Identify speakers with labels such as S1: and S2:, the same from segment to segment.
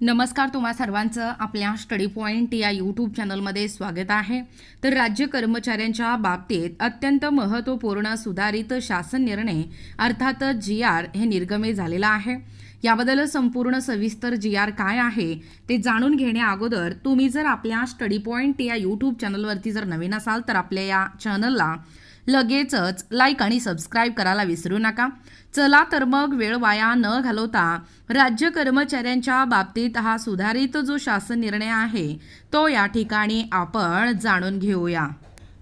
S1: नमस्कार तुम्हा सर्वांचं. आपल्या स्टडी पॉईंट या यूट्यूब चॅनलमध्ये स्वागत आहे. तर राज्य कर्मचाऱ्यांच्या बाबतीत अत्यंत महत्त्वपूर्ण सुधारित शासन निर्णय अर्थातच जी आर हे निर्गमे झालेला आहे. याबद्दल संपूर्ण सविस्तर जी आर काय आहे ते जाणून घेण्या अगोदर तुम्ही जर आपल्या स्टडी पॉईंट या यूट्यूब चॅनलवरती जर नवीन असाल तर आपल्या या चॅनलला लगेचच लाईक आणि सबस्क्राईब करायला विसरू नका. चला तर मग वेळ वाया न घालवता राज्य कर्मचाऱ्यांच्या बाबतीत हा सुधारित जो शासन निर्णय आहे तो या ठिकाणी आपण जाणून घेऊया.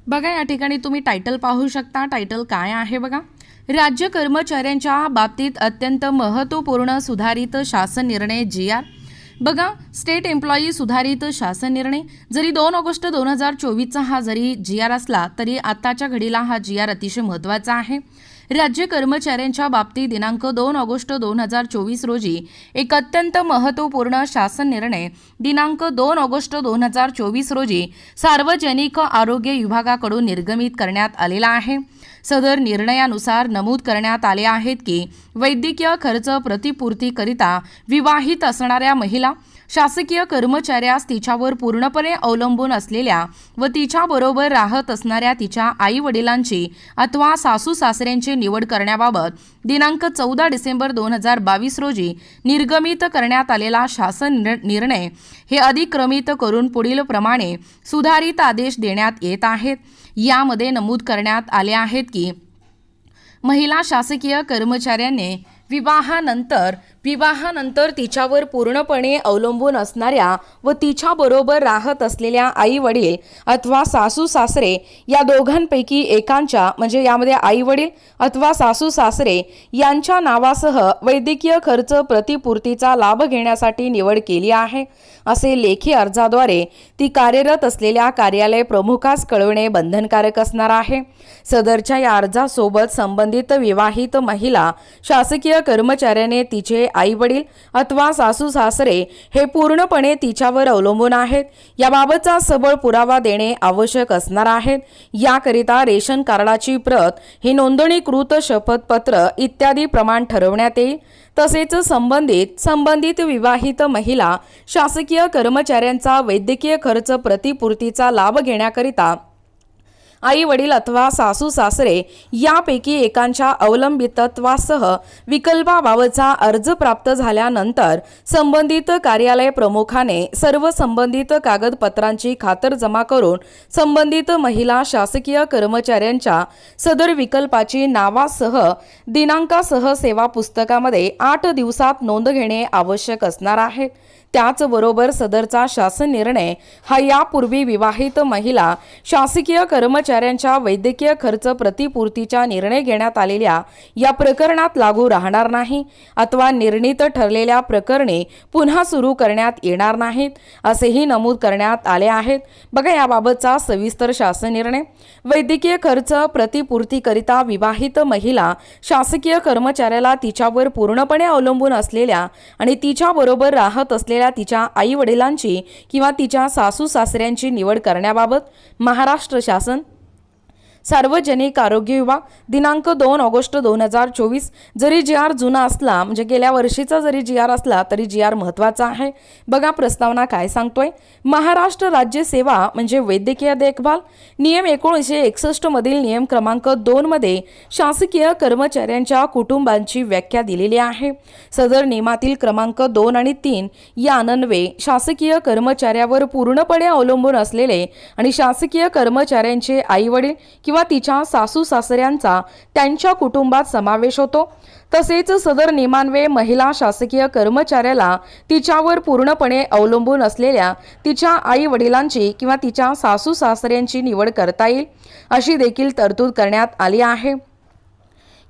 S1: बघा या ठिकाणी तुम्ही टायटल पाहू शकता. टायटल काय आहे बघा? राज्य कर्मचाऱ्यांच्या बाबतीत अत्यंत महत्त्वपूर्ण सुधारित शासन निर्णय जी आर बघा स्टेट एम्प्लॉई सुधारित शासन निर्णय. जरी दोन ऑगस्ट दोन हजार चोवीसचा हा जरी जी आर असला तरी आताच्या घडीला हा जी आर अतिशय महत्त्वाचा आहे. राज्य कर्मचाऱ्यांच्या बाबतीत दिनांक दोन ऑगस्ट दोन हजार चोवीस रोजी एक अत्यंत महत्त्वपूर्ण शासन निर्णय दिनांक दोन ऑगस्ट दोन हजार चोवीस रोजी सार्वजनिक आरोग्य विभागाकडून निर्गमित करण्यात आलेला आहे. सदर निर्णयानुसार नमूद करण्यात आले आहेत की वैद्यकीय खर्च प्रतिपूर्तीकरिता विवाहित असणाऱ्या महिला शासकीय कर्मचाऱ्यास तिच्यावर पूर्णपणे अवलंबून असलेल्या व तिच्याबरोबर राहत असणाऱ्या तिच्या आई वडिलांची अथवा सासू सासऱ्यांची निवड करण्याबाबत दिनांक चौदा डिसेंबर दोन हजार बावीस रोजी निर्गमित करण्यात आलेला शासन निर्णय हे अधिक्रमित करून पुढील प्रमाणे सुधारित आदेश देण्यात येत आहेत. यामध्ये नमूद करण्यात आले आहेत की महिला शासकीय कर्मचाऱ्याने विवाहानंतर विवाहानंतर तिच्यावर पूर्णपणे अवलंबून असणाऱ्या व तिच्याबरोबर राहत असलेल्या आई वडील अथवा सासू सासरे या दोघांपैकी एकांच्या म्हणजे यामध्ये आई वडील अथवा सासू सासरे यांच्या नावासह वैद्यकीय खर्च प्रतिपूर्तीचा लाभ घेण्यासाठी निवड केली आहे. असे लेखी अर्जाद्वारे ती कार्यरत असलेल्या कार्यालय प्रमुखास कळवणे बंधनकारक असणार आहे. सदरच्या या अर्जासोबत संबंधित विवाहित महिला शासकीय कर्मचाऱ्याने तिचे आई वडील अथवा सासू सासरे हे पूर्णपणे तिच्यावर अवलंबून आहेत. याबाबतचा सबळ पुरावा देणे आवश्यक असणार आहेत याकरिता रेशन कार्डाची प्रत ही नोंदणीकृत शपथपत्र इत्यादी प्रमाण ठरवण्यात येईल. तसेच संबंधित संबंधित विवाहित महिला शासकीय कर्मचाऱ्यांचा वैद्यकीय खर्च प्रतिपूर्तीचा लाभ घेण्याकरिता आई वडील अथवा सासू सासरे यापैकी एकांच्या अवलंबितत्वासह विकल्पाबाबतचा अर्ज प्राप्त झाल्यानंतर संबंधित कार्यालय प्रमुखाने सर्व संबंधित कागदपत्रांची खातरजमा करून संबंधित महिला शासकीय कर्मचाऱ्यांच्या सदर विकल्पाची नावासह दिनांकासह सेवा पुस्तकामध्ये आठ दिवसात नोंद घेणे आवश्यक असणार आहे. त्याचबरोबर सदरचा शासन निर्णय हा यापूर्वी विवाहित महिला शासकीय कर्मचारी कर्मचाऱ्यांच्या वैद्यकीय खर्च प्रतिपूर्तीचा निर्णय घेण्यात आलेल्या या प्रकरणात लागू राहणार नाही अथवा निर्णित ठरलेल्या प्रकरणे पुन्हा सुरू करण्यात येणार नाहीत असेही नमूद करण्यात आले आहेत. बघा याबाबतचा सविस्तर शासन निर्णय. वैद्यकीय खर्च प्रतिपूर्तीकरिता विवाहित महिला शासकीय कर्मचाऱ्याला तिच्यावर पूर्णपणे अवलंबून असलेल्या आणि तिच्याबरोबर राहत असलेल्या तिच्या आई वडिलांची किंवा तिच्या सासू सासऱ्यांची निवड करण्याबाबत महाराष्ट्र शासन सार्वजनिक आरोग्य विभाग दिनांक दोन ऑगस्ट दोन हजार चोवीस जरी जी आर जुना असला म्हणजे गेल्या वर्षीचा जरी जी आर असला तरी जी आर महत्त्वाचा आहे. बघा प्रस्तावना काय सांगतोय. महाराष्ट्र राज्य सेवा म्हणजे वैद्यकीय देखभाल नियम एकोणीसशे एकसष्टमधील नियम क्रमांक दोनमध्ये शासकीय कर्मचाऱ्यांच्या कुटुंबांची व्याख्या दिलेली आहे. सदर नियमातील क्रमांक दोन आणि तीन या अनन्वे शासकीय कर्मचाऱ्यावर पूर्णपणे अवलंबून असलेले आणि शासकीय कर्मचाऱ्यांचे आईवडील किंवा तिच्या सासू सासऱ्यांचा त्यांच्या कुटुंबात समावेश होतो तसेच सदर नियमान्वये महिला शासकीय कर्मचाऱ्याला तिच्यावर पूर्णपणे अवलंबून असलेल्या तिच्या आई वडिलांची किंवा तिच्या सासू सासऱ्यांची निवड करता येईल अशी देखील तरतूद करण्यात आली आहे.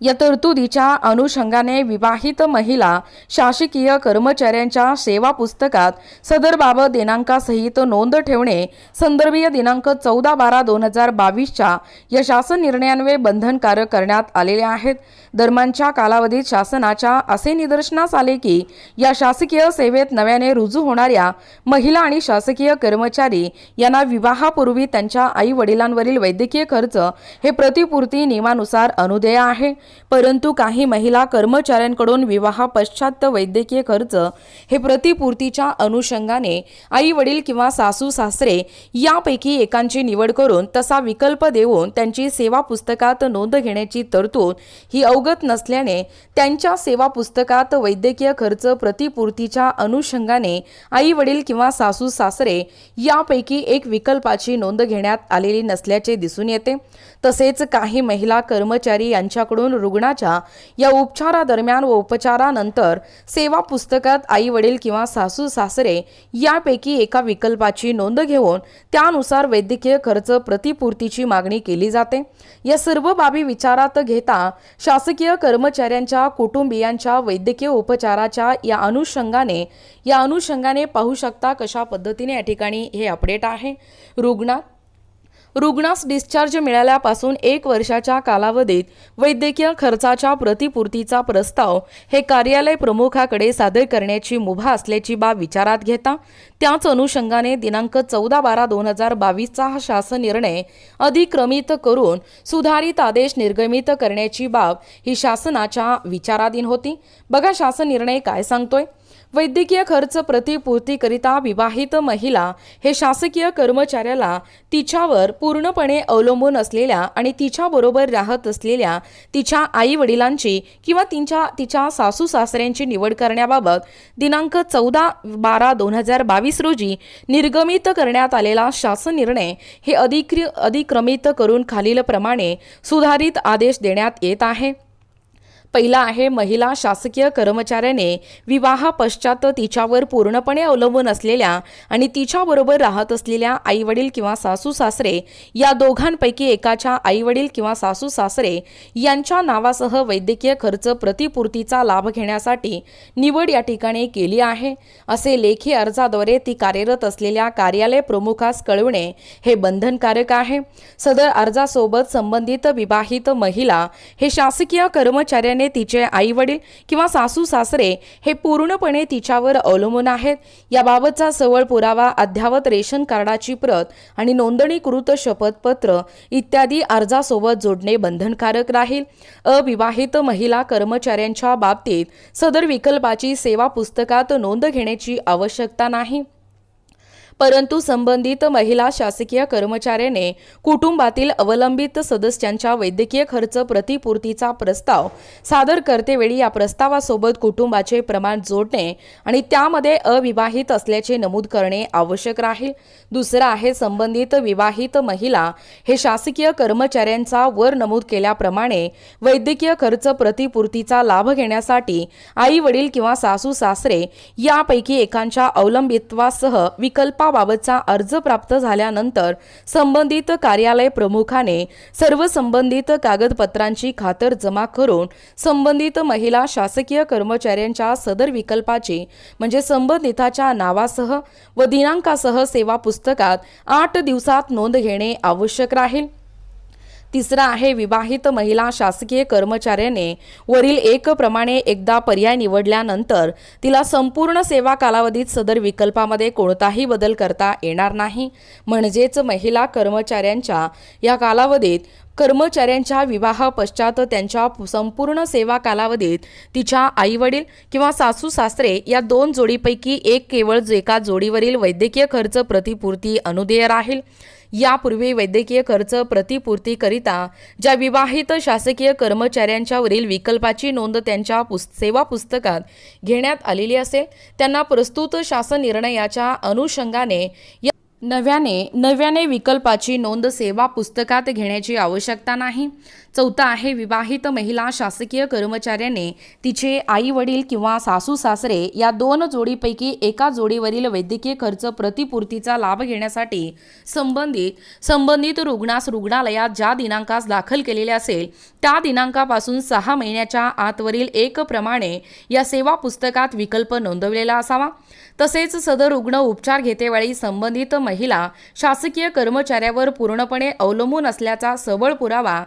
S1: या तरतुदीच्या अनुषंगाने विवाहित महिला शासकीय कर्मचाऱ्यांच्या सेवा पुस्तकात सदर बाबत दिनांकासहित नोंद ठेवणे संदर्भीय दिनांक चौदा बारा दोन हजार बावीसच्या या शासन निर्णयान्वये बंधनकारक करण्यात आलेले आहेत. दरम्यानच्या कालावधीत शासनाच्या असे निदर्शनास आले की या शासकीय सेवेत नव्याने रुजू होणाऱ्या महिला आणि शासकीय कर्मचारी यांना विवाहापूर्वी त्यांच्या आई वडिलांवरील वैद्यकीय खर्च हे प्रतिपूर्ती नियमानुसार अनुदेय आहे. परंतु काही महिला कर्मचाऱ्यांकडून विवाह पश्चात वैद्यकीय खर्च हे प्रतिपूर्तीच्या अनुषंगाने आई वडील किंवा सासू सासरे यापैकी एकांची निवड करून तसा विकल्प देऊन त्यांची सेवा पुस्तकात नोंद घेण्याची तरतूद ही अवगत नसल्याने त्यांच्या सेवा पुस्तकात वैद्यकीय खर्च प्रतिपूर्तीच्या अनुषंगाने आई वडील किंवा सासू सासरे यापैकी एक विकल्पाची नोंद घेण्यात आलेली नसल्याचे दिसून येते. तसेच काही महिला कर्मचारी यांच्याकडून रुग्णाच्या या उपचारादरम्यान व उपचारानंतर सेवा पुस्तकात आई वडील किंवा सासू सासरे यापैकी एका विकल्पाची नोंद घेऊन त्यानुसार वैद्यकीय खर्च प्रतिपूर्तीची मागणी केली जाते. या सर्व बाबी विचारात घेता शासकीय कर्मचाऱ्यांच्या कुटुंबियांच्या वैद्यकीय उपचाराच्या या अनुषंगाने या अनुषंगाने पाहू शकता कशा पद्धतीने या ठिकाणी हे अपडेट आहे. रुग्णात रुग्णास डिस्चार्ज मिळाल्यापासून एक वर्षाच्या कालावधीत वैद्यकीय खर्चाच्या प्रतिपूर्तीचा प्रस्ताव हे कार्यालय प्रमुखाकडे सादर करण्याची मुभा असल्याची बाब विचारात घेता त्याच अनुषंगाने दिनांक चौदा बारा दोन हजार बावीसचा हा शासन निर्णय अधिक्रमित करून सुधारित आदेश निर्गमित करण्याची बाब ही शासनाच्या विचाराधीन होती. बघा शासन निर्णय काय सांगतोय. वैद्यकीय खर्च प्रतिपूर्तीकरिता विवाहित महिला हे शासकीय कर्मचाऱ्याला तिच्यावर पूर्णपणे अवलंबून असलेल्या आणि तिच्याबरोबर राहत असलेल्या तिच्या आई वडिलांची किंवा तिच्या तिच्या सासू सासऱ्यांची निवड करण्याबाबत दिनांक चौदा बारा दोन हजार बावीस रोजी निर्गमित करण्यात आलेला शासन निर्णय हे अधिक्र अधिक्रमित करून खालीलप्रमाणे सुधारित आदेश देण्यात येत आहे. पहिला आहे महिला शासकीय कर्मचाऱ्याने विवाहापश्चात तिच्यावर पूर्णपणे अवलंबून असलेल्या आणि तिच्याबरोबर राहत असलेल्या आईवडील किंवा सासू सासरे या दोघांपैकी एकाच्या आईवडील किंवा सासू सासरे यांच्या नावासह वैद्यकीय खर्च प्रतिपूर्तीचा लाभ घेण्यासाठी निवड या ठिकाणी केली आहे. असे लेखी अर्जाद्वारे ती कार्यरत असलेल्या कार्यालय प्रमुखास कळवणे हे बंधनकारक आहे. सदर अर्जासोबत संबंधित विवाहित महिला हे शासकीय कर्मचाऱ्या तिचे आई वडील किंवा सासू सासरे हे पूर्णपणे तिच्यावर अवलंबून आहेत. याबाबतचा सवळ पुरावा अद्यावत रेशन कार्डाची प्रत आणि नोंदणीकृत शपथपत्र इत्यादी अर्जासोबत जोडणे बंधनकारक राहील. अविवाहित महिला कर्मचाऱ्यांच्या बाबतीत सदर विकल्पाची सेवा पुस्तकात नोंद घेण्याची आवश्यकता नाही. परंतु संबंधित महिला शासकीय कर्मचाऱ्याने कुटुंबातील अवलंबित सदस्यांच्या वैद्यकीय खर्च प्रतिपूर्तीचा प्रस्ताव सादर करतेवेळी या प्रस्तावासोबत कुटुंबाचे प्रमाण जोडणे आणि त्यामध्ये अविवाहित असल्याचे नमूद करणे आवश्यक राहील. दुसरं आहे संबंधित विवाहित महिला हे शासकीय कर्मचाऱ्यांचा वर नमूद केल्याप्रमाणे वैद्यकीय खर्च प्रतिपूर्तीचा लाभ घेण्यासाठी आई वडील किंवा सासू सासरे यापैकी एकांच्या अवलंबित्वासह प्रकल्पाबाबतचा अर्ज प्राप्त झाल्यानंतर संबंधित कार्यालय प्रमुखाने सर्व संबंधित कागदपत्रांची खातर जमा करून संबंधित महिला शासकीय कर्मचाऱ्यांच्या सदर विकल्पाची म्हणजे संबंधिताच्या नावासह व दिनांकासह सेवा पुस्तकात आठ दिवसात नोंद घेणे आवश्यक राहील. तिसरा आहे विवाहित महिला शासकीय कर्मचाऱ्याने वरील एक प्रमाणे एकदा पर्याय निवडल्यानंतर तिला संपूर्ण सेवा कालावधीत सदर विकल्पामध्ये कोणताही बदल करता येणार नाही. म्हणजेच महिला कर्मचाऱ्यांच्या या कालावधीत कर्मचाऱ्यांच्या विवाह पश्चात त्यांच्या संपूर्ण सेवा कालावधीत तिच्या आईवडील किंवा सासू सासरे या दोन जोडीपैकी एक केवळ एका जोडीवरील वैद्यकीय खर्च प्रतिपूर्ती अनुदेय राहील. यापूर्वी वैद्यकीय खर्च प्रतिपूर्तीकरिता ज्या विवाहित शासकीय कर्मचाऱ्यांच्यावरील विकल्पाची नोंद त्यांच्या पुस सेवा पुस्तकात घेण्यात आलेली असेल त्यांना प्रस्तुत शासन निर्णयाच्या अनुषंगाने या नव्याने नव्याने विकल्पाची नोंद सेवा पुस्तकात घेण्याची आवश्यकता नाही. चौथा आहे विवाहित महिला शासकीय कर्मचाऱ्याने तिचे आई वडील किंवा सासू सासरे या दोन जोडीपैकी एका जोडीवरील वैद्यकीय खर्च प्रतिपूर्तीचा लाभ घेण्यासाठी संबंधित संबंधित रुग्णास रुग्णालयात ज्या दिनांकास दाखल केलेले असेल त्या दिनांकापासून सहा महिन्याच्या आतवरील एक प्रमाणे या सेवा पुस्तकात विकल्प नोंदवलेला असावा. तसेच सदर रुग्ण उपचार घेतेवेळी संबंधित महिला शासकीय कर्मचाऱ्यावर पूर्णपणे अवलंबून असल्याचा सबळ पुरावा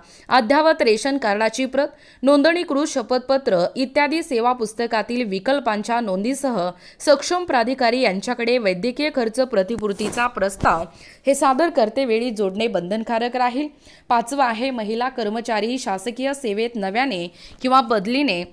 S1: अद्यावत रेशन कार्डाची प्रत नोंदणीकृत शपथपत्र इत्यादी सेवा पुस्तकातील विकल्पांच्या नोंदीसह सक्षम प्राधिकारी यांच्याकडे वैद्यकीय खर्च प्रतिपूर्तीचा प्रस्ताव हे सादर करतेवेळी जोडणे बंधनकारक राहील. पाचवा आहे महिला कर्मचारी शासकीय सेवेत नव्याने किंवा बदलीने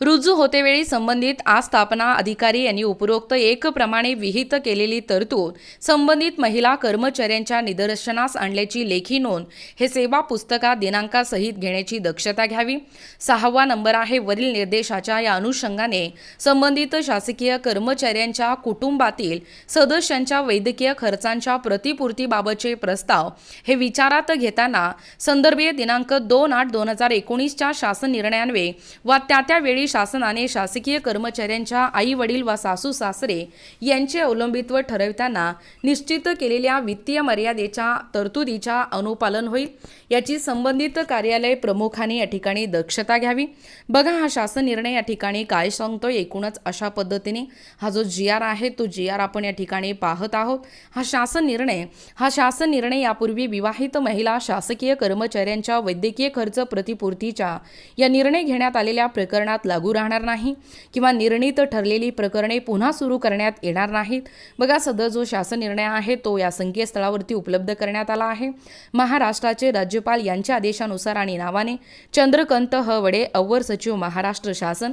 S1: रुजू होतेवेळी संबंधित आस्थापना अधिकारी यांनी उपरोक्त एक प्रमाणे विहित केलेली तरतूद संबंधित महिला कर्मचाऱ्यांच्या निदर्शनास आणल्याची लेखी नोंद हे सेवा पुस्तकात दिनांकासहित घेण्याची दक्षता घ्यावी. सहावा नंबर आहे वरील निर्देशाच्या या अनुषंगाने संबंधित शासकीय कर्मचाऱ्यांच्या कुटुंबातील सदस्यांच्या वैद्यकीय खर्चांच्या प्रतिपूर्तीबाबतचे प्रस्ताव हे विचारात घेताना संदर्भीय दिनांक दोन आठ दोन हजार एकोणीसच्या शासन निर्णयान्वे वा त्या त्यावेळी शासनाने शासकीय कर्मचाऱ्यांच्या आई वडील वा सासू सासरे यांचे अवलंबित्व ठरवताना निश्चित केलेल्या वित्तीय मर्यादेच्या तरतुदीच्या अनुपालन होईल. याची संबंधित कार्यालय प्रमुखाने या ठिकाणी दक्षता घ्यावी. बघा हा शासन निर्णय या ठिकाणी काय सांगतो एकूणच अशा पद्धतीने. हा जो जी आर आहे तो जी आर आपण या ठिकाणी पाहत आहोत. हा शासन निर्णय हा शासन निर्णय यापूर्वी विवाहित महिला शासकीय कर्मचाऱ्यांच्या वैद्यकीय खर्च प्रतिपूर्तीच्या या निर्णय घेण्यात आलेल्या प्रकरणात लागू लागू राहणार नाही किंवा निर्णीत ठरलेली प्रकरणे पुन्हा सुरू करण्यात येणार नाहीत. बघा सदर जो शासन निर्णय आहे तो या संकेतस्थळावरती उपलब्ध करण्यात आला आहे. महाराष्ट्राचे राज्यपाल यांच्या आदेशानुसार आणि नावाने चंद्रकांत ह वडे अव्वर सचिव महाराष्ट्र शासन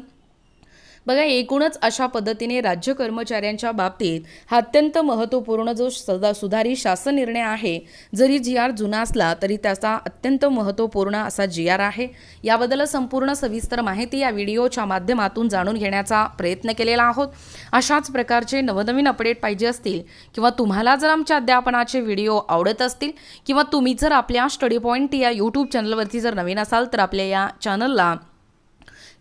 S1: बघा एकूणच अशा पद्धतीने राज्य कर्मचाऱ्यांच्या बाबतीत हा अत्यंत महत्त्वपूर्ण जो सदा सुधारित शासन निर्णय आहे जरी जी आर जुना असला तरी त्याचा अत्यंत महत्त्वपूर्ण असा जी आर आहे. याबद्दल संपूर्ण सविस्तर माहिती या व्हिडिओच्या माध्यमातून जाणून घेण्याचा प्रयत्न केलेला आहोत. अशाच प्रकारचे नवनवीन अपडेट पाहिजे असतील किंवा तुम्हाला जर आमच्या अध्यापनाचे व्हिडिओ आवडत असतील किंवा तुम्ही जर आपल्या स्टडी पॉईंट या यूट्यूब चॅनलवरती जर नवीन असाल तर आपल्या या चॅनलला